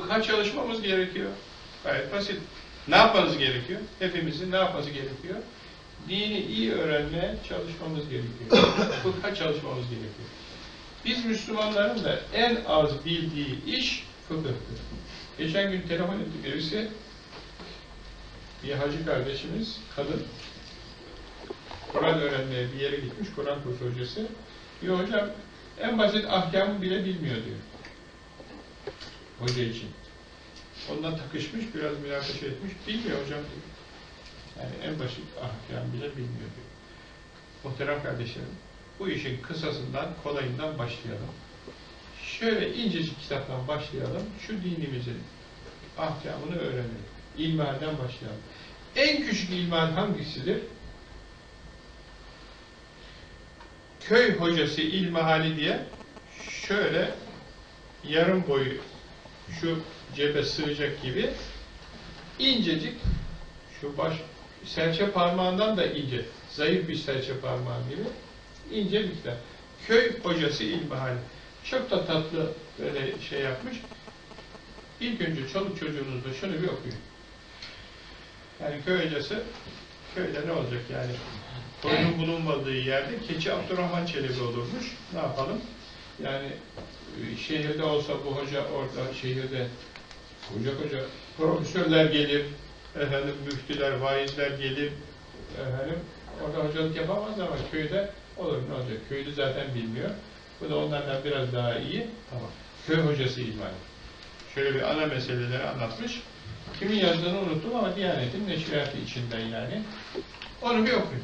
Fıkha çalışmamız gerekiyor. Gayet basit. Ne yapmanız gerekiyor? Hepimizin ne yapması gerekiyor? Dini iyi öğrenmeye çalışmamız gerekiyor. Fıkha çalışmamız gerekiyor. Biz Müslümanların da en az bildiği iş fıkıhtır. Geçen gün telefon etti birisi, bir hacı kardeşimiz, kadın, Kur'an öğrenmeye bir yere gitmiş, Kur'an kursu hocası. Diyor hocam, en basit ahkamı bile bilmiyor diyor. Hoca için. Ondan takışmış, biraz münakaşa etmiş, bilmiyor hocam diyor. Yani en basit ahkam bile bilmiyor diyor. Muhterem kardeşlerim, bu işin kısasından, kolayından başlayalım. Şöyle incecik kitaptan başlayalım, şu dinimizin ahkamını öğrenelim. İlmihalden başlayalım. En küçük ilmihal hangisidir? Köy hocası ilmihali diye şöyle yarım boyu şu cebe sığacak gibi incecik şu baş serçe parmağından da ince zayıf bir serçe parmağı gibi ince. Köy hocası ilmihali. Çok da tatlı böyle şey yapmış. İlk önce çoluk çocuğunuzla şunu bir okuyun. Yani köy hocası köyde ne olacak yani? Koyunun bulunmadığı yerde keçi Abdurrahman Çelebi olurmuş. Ne yapalım? Yani e, şehirde olsa bu hoca orada şehirde koca koca profesörler gelir, efendim müftüler, vaizler gelir, efendim orada hocalık yapamaz ama köyde olur ne olacak? Köylü zaten bilmiyor. Bu da onlardan biraz daha iyi. Tamam. Köy hocası ilmali. Şöyle bir ana meseleleri anlatmış. Kimin yazdığını unuttum ama Diyanet'in neşriyatı içinden yani. Onu bir okuyun.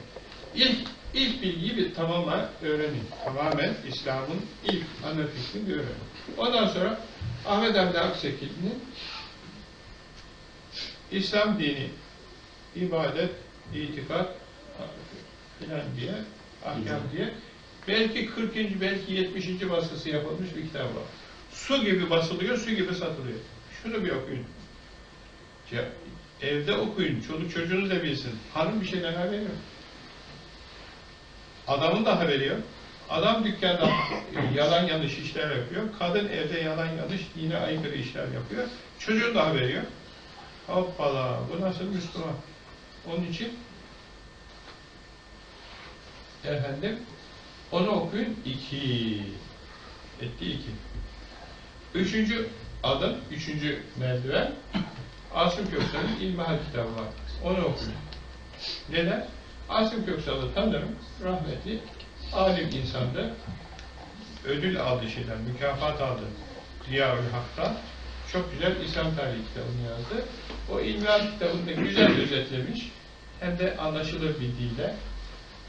İlk, ilk bilgiyi bir tamamen öğrenin. Tamamen İslam'ın ilk ana fikrini öğrenin. Ondan sonra Ahmet Hamdi Aksekil'in İslam dini, ibadet, itikat filan diye, ahkam diye belki 40. belki 70. baskısı yapılmış bir kitap var. Su gibi basılıyor, su gibi satılıyor. Şunu bir okuyun. Evde okuyun, çoluk çocuğunuz da bilsin. Hanım bir şeyden haberi yok. Adamın da haberi yok. Adam dükkanda yalan yanlış işler yapıyor. Kadın evde yalan yanlış, dine aykırı işler yapıyor. Çocuğun da haberi yok. Hoppala, bu nasıl Müslüman? Onun için efendim onu okuyun iki. Etti iki. Üçüncü adım, üçüncü merdiven Asım Köksal'ın İlmihal kitabı var. Onu okuyun. Neden? Asım Köksal'ı tanırım. Rahmetli alim insandı. Ödül aldı şeyden, mükafat aldı. Ziyaül Hak'tan. Çok güzel İslam tarihi kitabını yazdı. O İlmihal kitabını güzel özetlemiş. Hem de anlaşılır bir dille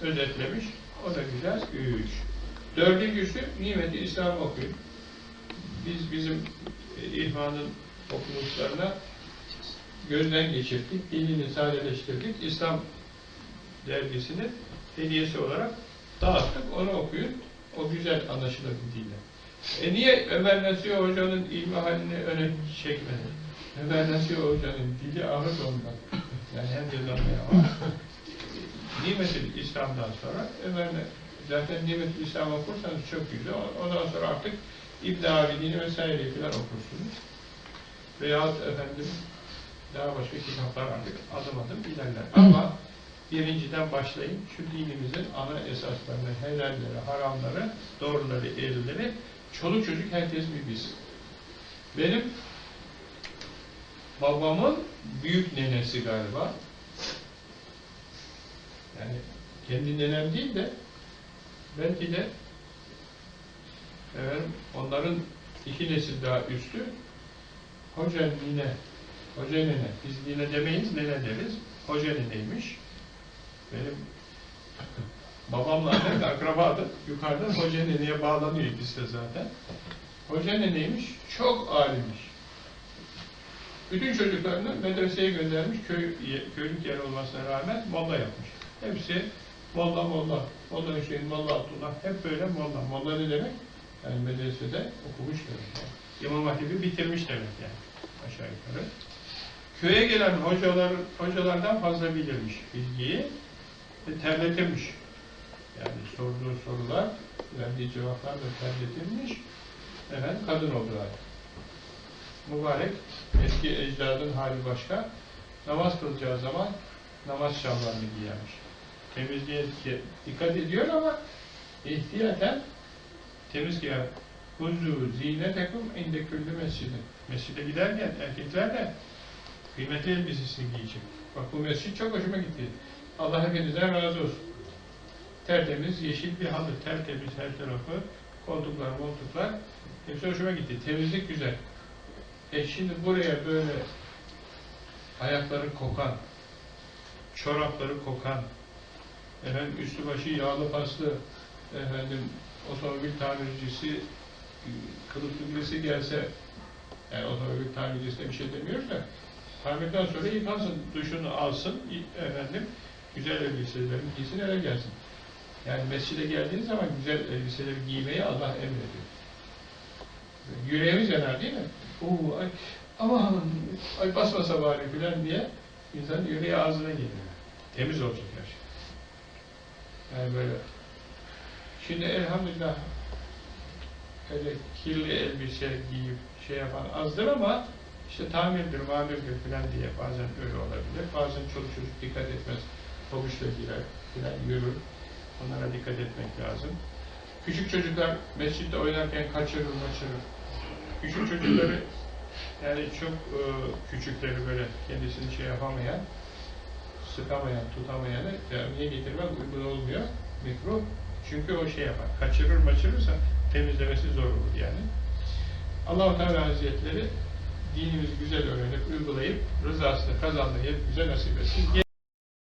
özetlemiş. O da güzel. Üç. Dördüncüsü Nimet-i İslam okuyun. Biz bizim e, İhvan'ın okumuşlarına gözden geçirdik, dilini sadeleştirdik. İslam dergisini hediyesi olarak dağıttık. Onu okuyun. O güzel anlaşılır dille. E niye Ömer Nasuhi Hoca'nın ilmi halini öne çekmedi? Ömer Nasuhi Hoca'nın dili ağır ondan. Yani hem yazamıyor ama Nimet-i İslam'dan sonra Ömer zaten Nimet-i İslam okursanız çok güzel. Ondan sonra artık İbn Abidin'i vesaire falan okursunuz. Veyahut efendim daha başka kitaplar artık adım adım ilerler. Ama birinciden başlayın. Şu dinimizin ana esaslarını, helalleri, haramları, doğruları, eğrileri çoluk çocuk herkes bir bilsin. Benim babamın büyük nenesi galiba. Yani kendi nenem değil de belki de efendim, onların iki nesil daha üstü. Hoca nine hoca nene. Biz nine demeyiz nene deriz. Hoca neneymiş benim babamla annem de akrabadır yukarıdan hoca neneye bağlanıyor ikisi de zaten hoca neneymiş çok alimmiş bütün çocuklarını medreseye göndermiş köy, köylük yer olmasına rağmen molla yapmış hepsi molla molla molla Hüseyin, molla Abdullah hep böyle molla molla ne demek? Yani medresede okumuş demek. Yani. İmam Hatip'i bitirmiş demek yani. Aşağı yukarı. Köye gelen hocalar, hocalardan fazla bilirmiş bilgiyi terletilmiş. Yani sorduğu sorular, verdiği cevaplar da terletilmiş. Efendim kadın oldu artık. mübarek eski ecdadın hali başka. Namaz kılacağı zaman namaz şalvarını giyermiş. Temizliğe di- dikkat ediyor ama ihtiyaten temiz giyer. Huzu zinetekum inde küllü mescidi. Mescide giderken erkekler de kıymetli elbisesini giyecek. Bak bu mescid çok hoşuma gitti. Allah hepinizden razı olsun. Tertemiz yeşil bir halı, tertemiz her tarafı, koltuklar, moltuklar, hepsi hoşuma gitti. Temizlik güzel. E şimdi buraya böyle ayakları kokan, çorapları kokan, efendim üstü başı yağlı paslı, efendim otomobil tamircisi, kılıklı birisi gelse, yani otomobil tamircisine bir şey demiyoruz da, tamirden sonra yıkansın, duşunu alsın, efendim, güzel elbiselerini giysin, eve gelsin. Yani mescide geldiğiniz zaman güzel elbiseleri giymeyi Allah emrediyor. Yüreğimiz yanar değil mi? Oo, ay, aman, ay basmasa bari filan diye insan yüreği ağzına geliyor. Temiz olacak her şey. Yani böyle. Şimdi elhamdülillah öyle kirli elbise giyip şey yapan azdır ama işte tamirdir, mamirdir filan diye bazen öyle olabilir. Bazen çoluk çocuk dikkat etmez. Pabuçla girer filan yürür. Onlara dikkat etmek lazım. Küçük çocuklar mescitte oynarken kaçırır, kaçırır. Küçük çocukları yani çok e, küçükleri böyle kendisini şey yapamayan, sıkamayan, tutamayanı camiye getirmek uygun olmuyor. Mikro. Çünkü o şey yapar. Kaçırır maçırırsa temizlemesi zor olur yani. Allah-u Teala Hazretleri dinimizi güzel öğrenip, uygulayıp, rızasını kazanmayı bize nasip etsin.